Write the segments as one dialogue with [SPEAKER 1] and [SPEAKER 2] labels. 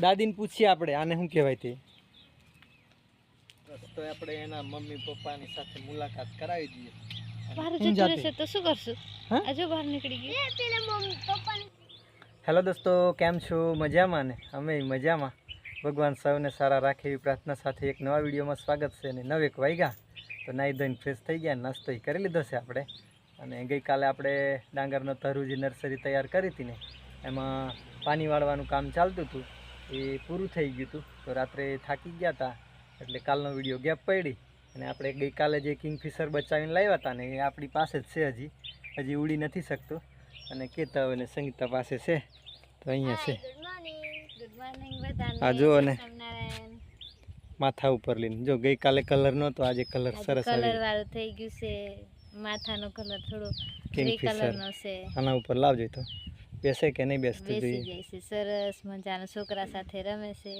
[SPEAKER 1] દાદીને પૂછીએ આપણે આને શું કહેવાય તે? તો આપણે એના મમ્મી પપ્પાની સાથે મુલાકાત કરાવી દઈએ.
[SPEAKER 2] બહાર જતું? રહેશે તો શું કરશું?
[SPEAKER 1] હા?
[SPEAKER 2] બહાર નીકળી ગયું.
[SPEAKER 1] હેલો દોસ્તો કેમ છો? મજામાં ને? અમે મજામાં. ભગવાન સૌને સારા રાખે એવી પ્રાર્થના સાથે એક નવા વિડીયોમાં સ્વાગત છે અને નવેક વાગ્યા. તો નાહી ધોઈને ફ્રેશ થઈ ગયા નાસ્તો ય કરી લીધો છે આપણે. અને ગઈકાલે આપણે ડાંગરનો તરુજી નર્સરી તૈયાર કરી હતી ને. એમાં પાણી વાળવાનું કામ ચાલતું હતું. એ પૂરું થઈ ગયું હતું. તો રાત્રે થાકી ગયા હતા એટલે કાલનો વીડિયો ગેપ પડી અને આપણે ગઈકાલે જે કિંગફિશર બચાવીને લાવ્યા હતા ને એ આપણી પાસે જ છે હજી. હજી ઉડી નથી શકતો. અને કેતા અને સંગીતા પાસે છે. તો અહીંયા છે. આ જુઓ ને. માથા ઉપર લઈને. જો ગઈકાલે કલર નહોતો આજે કલર સરસ
[SPEAKER 2] કલર વાળો થઈ ગયું છે. માથાનો કલર થોડો
[SPEAKER 1] કિંગફિશર. આના ઉપર લાવજો તો. બેસે કે નહીં બેસતું
[SPEAKER 2] બેસી
[SPEAKER 1] જોઈએ?
[SPEAKER 2] જાય છે સરસ મજાનો છોકરા સાથે રમે છે.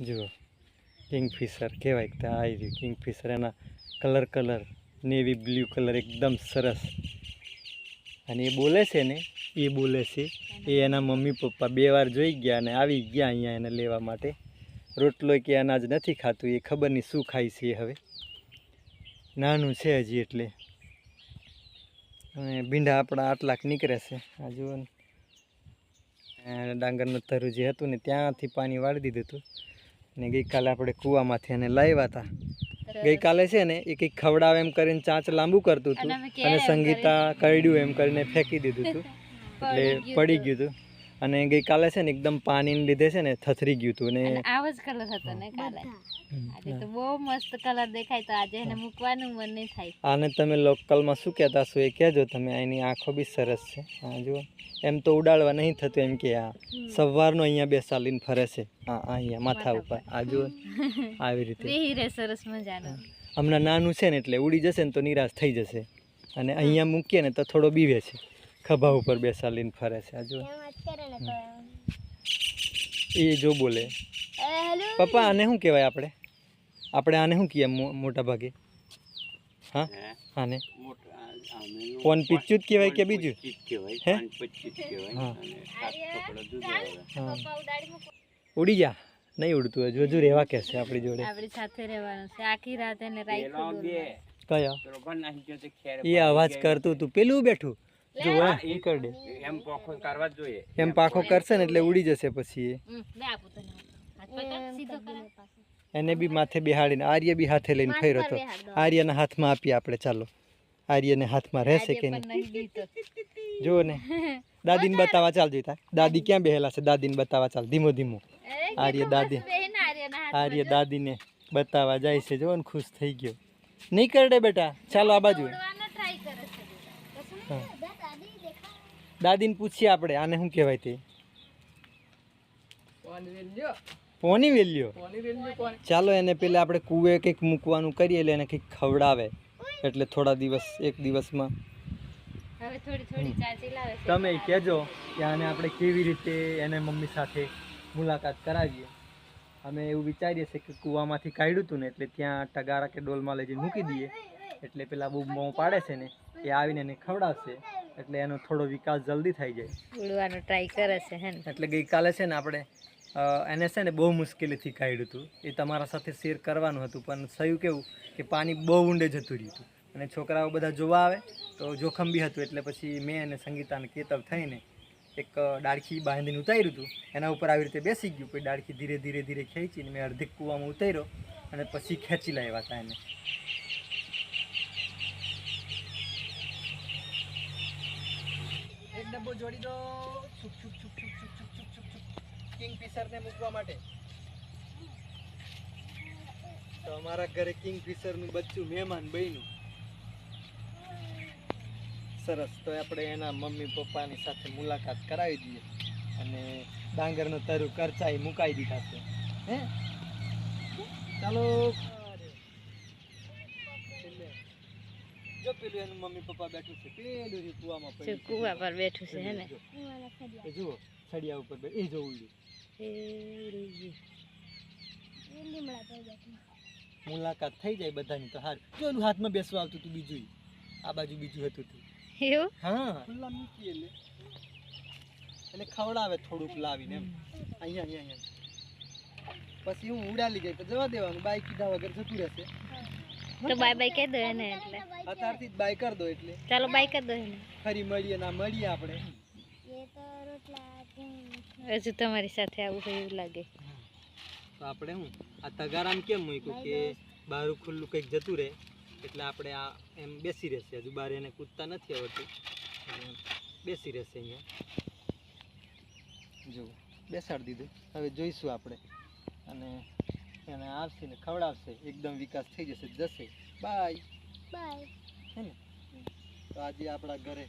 [SPEAKER 1] જુઓ કિંગફિશર કહેવાય કે આ રહ્યું કિંગફિશર એના colour colour navy blue colour એકદમ સરસ. અને એ બોલે છે ને એ બોલે છે એ એના મમ્મી પપ્પા બે વાર જોઈ ગયા અને આવી ગયા અહીંયા એને લેવા માટે. રોટલો કે અનાજ નથી ખાતું એ ખબર નહીં શું ખાય છે હવે. નાનું છે હજી એટલે. અને ભીંડા આપણા આટલાક નીકળે છે. આ જુઓ ને. ડાંગરનું તરું જે હતું ને ત્યાંથી પાણી વાળી દીધું હતું. ને ગઈકાલે આપણે કૂવામાંથી એને લાવ્યા હતા. ગઈકાલે છે ને એ કંઈક ખવડાવે એમ કરીને ચાંચ લાંબુ કરતું હતું.
[SPEAKER 2] અને
[SPEAKER 1] સંગીતા કરડ્યું એમ કરીને ફેંકી દીધું હતું. એટલે પડી ગયું હતું. અને ગઈકાલે છે ને એકદમ પાણીને લીધે છે ને થથરી ગયું હતું ને
[SPEAKER 2] આવો જ કલર હતો ને કાલે. આજે તો બહુ મસ્ત કલર દેખાય તો આજે એને મૂકવાનું મન નહીં થાય.
[SPEAKER 1] આને તમે લોકલમાં શું કહેતા છો એ કહેજો તમે એની આંખો બી સરસ છે. હા જુઓ. એમ તો ઉડાડવા નહીં થતું એમ કે આ સવારનો અહીંયા બેસાડીને ફરે છે. હા અહીંયા માથા ઉપર. આ જુઓ. આવી રીતે.
[SPEAKER 2] રે સરસ મજાનો.
[SPEAKER 1] હમણાં નાનું છે ને એટલે ઉડી જશે ને તો નિરાશ થઈ જશે. અને અહીંયા મૂકીએ ને તો થોડો બીવે છે. ખભા ઉપર બેસાડીને ફરે છે. આ જુઓ. એ જો બોલે પપ્પા આને શું કહેવાય આપણે આપણે આને શું કહીએ મો- મોટા ભાગે હા આને કોણ પીચ્યું જ કહેવાય કે બીજું હે હા હા ઉડી જા નહીં ઉડતું હજુ હજુ રહેવા કે છે આપણી જોડે
[SPEAKER 2] આપણી સાથે રહેવાનું છે આખી રાત એને રાખ્યું
[SPEAKER 1] કયા એ અવાજ કરતું હતું પેલું બેઠું જો એ કરડે
[SPEAKER 3] એમ પાખો કરવા જોઈએ.
[SPEAKER 1] એમ પાખો કરશે ને એટલે ઉડી જશે પછી એ.
[SPEAKER 2] કર.
[SPEAKER 1] એને બી માથે બેહાડીને આર્ય બી હાથે લઈને ફર્યો હતો. આર્યના હાથમાં આપીએ આપણે ચાલો. આર્યને હાથમાં રહેશે કે નહીં? જુઓ ને. દાદીને બતાવવા ચાલ જોઈતા દાદી ક્યાં બેહેલા છે? દાદીને બતાવવા ચાલ. ધીમો ધીમો. આર્ય દાદી. આર્ય દાદીને બતાવવા જાય છે. જુઓ ને ખુશ થઈ ગયો. નહીં કરડે બેટા. ચાલો આ બાજુ
[SPEAKER 2] ઉડવાનો try કરે છે બેટા. કશું
[SPEAKER 1] દાદીને પૂછીએ આપણે આને શું કહેવાય તે? પોની વેલ્યો? ચાલો એને પેલા આપણે કૂવે કંઈક મૂકવાનું કરીએ એટલે એને કંઈક ખવડાવે. એટલે થોડા દિવસ એક દિવસમાં.
[SPEAKER 2] નહીં. હવે થોડી થોડી ચાચી લાવે છે.
[SPEAKER 1] તમે કહેજો કે આને આપણે કેવી રીતે એને મમ્મી સાથે મુલાકાત કરાવીએ. અમે એવું વિચારીએ છીએ કે કૂવામાંથી કાઢ્યું હતું ને એટલે ત્યાં ટગારા કે ડોલમાં લઈ જઈને મૂકી દઈએ. એટલે પેલા બહુ મોં પાડે છે ને એ આવીને એને ખવડાવશે. એટલે એનો થોડો વિકાસ જલ્દી થઈ જાય.
[SPEAKER 2] ઉડવાનો ટ્રાય કરે છે હે ને?
[SPEAKER 1] એટલે ગઈકાલે છે ને આપણે એને છે ને બહુ મુશ્કેલીથી કાઢ્યું હતું એ તમારા સાથે શેર કરવાનું હતું પણ થયું કેવું કે પાણી બહુ ઊંડે જતું રહ્યું હતું. અને છોકરાઓ બધા જોવા આવે તો જોખમ બી હતું એટલે પછી મેં અને સંગીતાને કેતવ થઈને એક ડાળખી બાંધીને ઉતાર્યું હતું એના ઉપર આવી રીતે બેસી ગયું પછી ડાળખી ધીરે ધીરે ધીરે ખેંચીને મેં અડધી કૂવામાં ઉતાર્યો અને પછી ખેંચી લાવ્યા હતા એને. ડબ્બો જોડી દો. છુક છુક છુક છુક છુક છુક છુક છુક છુક કિંગફિશરને મૂકવા માટે. તો અમારા ઘરે કિંગફિશરનું બચ્ચું મહેમાન બન્યું. સરસ. તો આપણે એના મમ્મી પપ્પાની સાથે મુલાકાત કરાવી દઈએ. અને ડાંગરનો તરુ કરચાઈ મુકાઈ દીધા છે. હે? ચાલો. જો પેલું એનું મમ્મી પપ્પા બેઠું છે પેલું રહ્યું કુવામાં પડ્યું છે.
[SPEAKER 2] કૂવા પર બેઠું છે હે ને
[SPEAKER 1] એ જુઓ સળિયા ઉપર બે- એ જો
[SPEAKER 2] ગયું.
[SPEAKER 1] મુલાકાત થઈ જાય બધાની તો હાર. જો એનું હાથમાં બેસવા આવતું હતું બીજું આ બાજુ બીજું હતું તું.
[SPEAKER 2] એવું?
[SPEAKER 1] હા. ખુલ્લા મૂકી એટલે. એટલે ખવડાવે થોડુંક લાવીને એમ. અહીંયા અહીંયા અહીંયા. પછી હું ઉડાલી ગઈ તો જવા દેવાનું. બાઈક કીધા વગર જતું રહેશે.
[SPEAKER 2] તો બાય બાય કહી દો એને એટલે.
[SPEAKER 1] અત્યારથી જ બાય કરી દો એટલે.
[SPEAKER 2] ચાલો બાય કરી દો એને.
[SPEAKER 1] ફરી મળીએ ના મળીએ આપણે.
[SPEAKER 2] હજુ તમારી સાથે આવું હોય એવું લાગે.
[SPEAKER 1] તો આપણે હું આ તગારામ કેમ મૂક્યું કે બહાર ખુલ્લું કંઈક જતું રહે? એટલે આપણે આ એમ બેસી રહેશે. હજુ બહાર એને કૂદતા નથી આવડતું. બેસી રહેશે અહીંયા. જો બેસાડી દીધું. હવે જોઈશું આપણે. અને એને આવશે ને ખવડાવશે. એકદમ વિકાસ થઈ જશે. જશે. બાય
[SPEAKER 2] બાય
[SPEAKER 1] હે ને? તો આજે આપણા ઘરે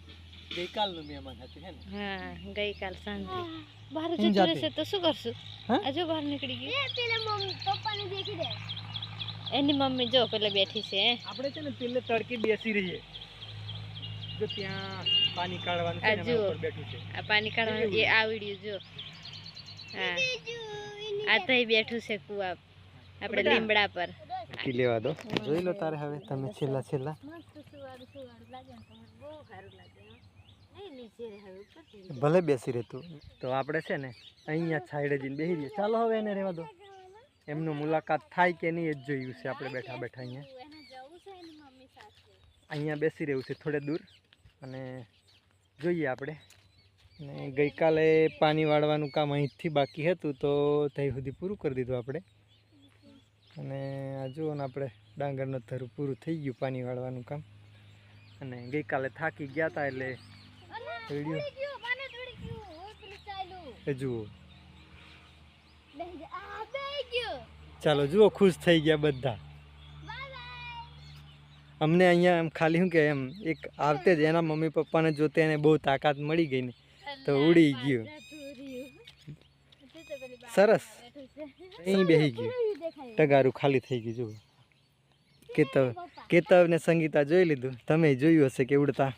[SPEAKER 1] ગઈકાલનું મહેમાન હતું હે ને?
[SPEAKER 2] હા ગઈકાલ સાંજે. બહાર જતું રહેશે તો શું કરશું? હજુ બહાર નીકળી ગયું. એની મમ્મી જો પેલા બેઠી છે હે.
[SPEAKER 1] આપણે છે ને પેલે તડકી બેસી રહીએ. જો ત્યાં પાણી કાઢવાનું છે ને ઉપર બેઠું છે.
[SPEAKER 2] આ પાણી કાઢવાનું એ આ વિડિયો જો હા. આ તો બેઠું છે કુવા. આપણે લીમડા પર.
[SPEAKER 1] કી લેવા દો. જોઈ લો તારે હવે તમે છેલ્લા છેલ્લા.
[SPEAKER 2] ને.
[SPEAKER 1] ભલે બેસી રહેતું તો. આપણે છે ને અહીંયા છાયડે જઈને બેસી રહીએ. ચાલો હવે એને રહેવા દો. એમનું મુલાકાત થાય કે નહીં એ જ જોયું છે. આપણે બેઠા બેઠા અહીંયા.
[SPEAKER 2] એને જવું છે એની મમ્મી સાથે
[SPEAKER 1] અહીંયા બેસી રહેવું છે થોડે દૂર. અને જોઈએ આપણે. અને ગઈકાલે પાણી વાળવાનું કામ અહીંથી બાકી હતું તો ત્યાં સુધી પૂરું કરી દીધું આપણે. અને આ જુઓ ને આપણે ડાંગરનું ધરું પૂરું થઈ ગયું પાણી વાળવાનું કામ. અને ગઈકાલે થાકી ગયા હતા એટલે એ જુઓ. ચાલો જુઓ ખુશ થઈ ગયા બધા. અમને અહીંયા એમ ખાલી શું કે એમ એક આવતે જ એના મમ્મી પપ્પાને જોતે એને બહુ તાકાત મળી ગઈ ને તો ઉડી ગયું. સરસ. અહીં બેસી ગયું. ટગારું ખાલી થઈ ગયું જુઓ. કેતવ કેતવ ને સંગીતા જોઈ લીધું. તમે જોયું હશે કે ઉડતા?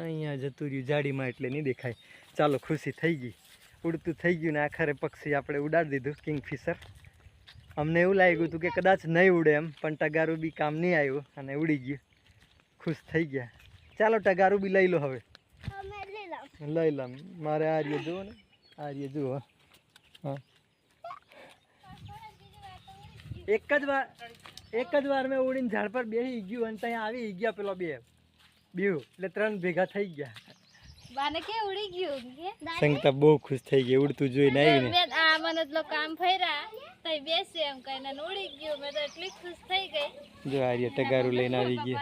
[SPEAKER 1] અહીંયા જતું રહ્યું જાડીમાં એટલે નહીં દેખાય. ચાલો ખુશી થઈ ગઈ. ઉડતું થઈ ગયું ને આખરે પક્ષી આપણે ઉડાડી દીધું કિંગફિશર. અમને એવું લાગ્યું હતું કે કદાચ નહીં ઉડે એમ પણ ટગારું બી કામ નહીં આવ્યું અને ઉડી ગયું. ખુશ થઈ ગયા. ચાલો ટગારું બી લઈ લો હવે. લઈ લો. મારે આર્ય જુઓ ને. આર્ય જુઓ. હા. એક જ વાર એક જ વાર મેં ઉડીને ઝાડ પર બેસી ગયું અને ત્યાં આવી ગયા પેલો બે. બીવ એટલે ત્રણ ભેગા થઈ ગયા.
[SPEAKER 2] બાને કે ઉડી ગયું?
[SPEAKER 1] સંગતા બહુ ખુશ થઈ ગઈ ઉડતું જોઈને આવીને.
[SPEAKER 2] મેં આ મને તો કામ ફર્યા તઈ બેસે એમ કહીને ને ઉડી ગયું. મેં તો એટલી ખુશ થઈ ગઈ.
[SPEAKER 1] જો આર્ય ટગારું લઈને આવી ગયું.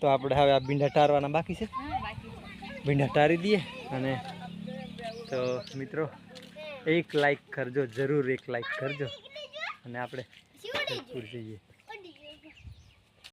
[SPEAKER 1] તો આપણે હવે આ ભીંડા ટારવાના બાકી છે?
[SPEAKER 2] બાકી છે.
[SPEAKER 1] ભીંડા ટારી દઈએ અને તો મિત્રો એક લાઈક કરજો જરૂર એક લાઈક કરજો. અને આપણે જઈએ.